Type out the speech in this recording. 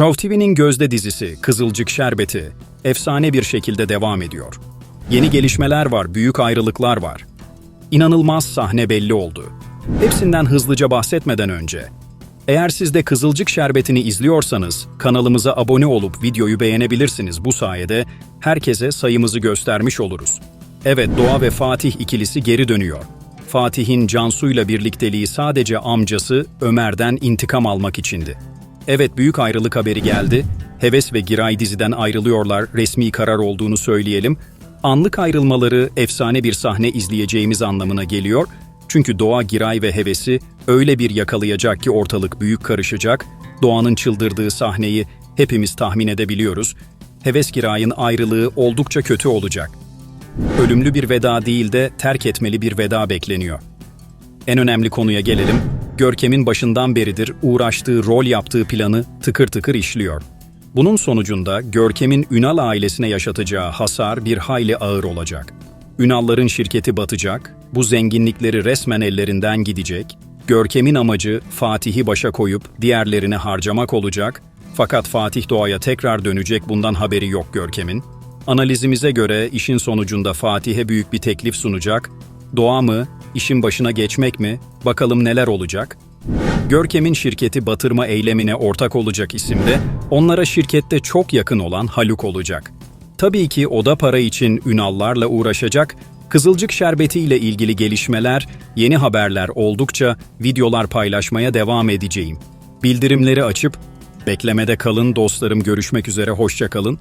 Show TV'nin gözde dizisi Kızılcık Şerbeti efsane bir şekilde devam ediyor. Yeni gelişmeler var, büyük ayrılıklar var. İnanılmaz sahne belli oldu. Hepsinden hızlıca bahsetmeden önce, eğer siz de Kızılcık Şerbeti'ni izliyorsanız kanalımıza abone olup videoyu beğenebilirsiniz. Bu sayede herkese sayımızı göstermiş oluruz. Evet, Doğa ve Fatih ikilisi geri dönüyor. Fatih'in Cansu'yla birlikteliği sadece amcası Ömer'den intikam almak içindi. Evet, büyük ayrılık haberi geldi. Heves ve Giray diziden ayrılıyorlar, resmi karar olduğunu söyleyelim. Anlık ayrılmaları efsane bir sahne izleyeceğimiz anlamına geliyor. Çünkü Doğa, Giray ve Heves'i öyle bir yakalayacak ki ortalık büyük karışacak. Doğan'ın çıldırdığı sahneyi hepimiz tahmin edebiliyoruz. Heves Giray'ın ayrılığı oldukça kötü olacak. Ölümlü bir veda değil de terk etmeli bir veda bekleniyor. En önemli konuya gelelim. Görkem'in başından beridir uğraştığı, rol yaptığı planı tıkır tıkır işliyor. Bunun sonucunda Görkem'in Ünal ailesine yaşatacağı hasar bir hayli ağır olacak. Ünalların şirketi batacak, bu zenginlikleri resmen ellerinden gidecek. Görkem'in amacı Fatih'i başa koyup diğerlerini harcamak olacak. Fakat Fatih Doğa'ya tekrar dönecek bundan haberi yok Görkem'in. Analizimize göre işin sonucunda Fatih'e büyük bir teklif sunacak. Doğa mı, işin başına geçmek mi? Bakalım neler olacak? Görkem'in şirketi batırma eylemine ortak olacak isimde, onlara şirkette çok yakın olan Haluk olacak. Tabii ki o da para için Ünallarla uğraşacak, Kızılcık Şerbeti ile ilgili gelişmeler, yeni haberler oldukça videolar paylaşmaya devam edeceğim. Bildirimleri açıp beklemede kalın dostlarım görüşmek üzere hoşça kalın.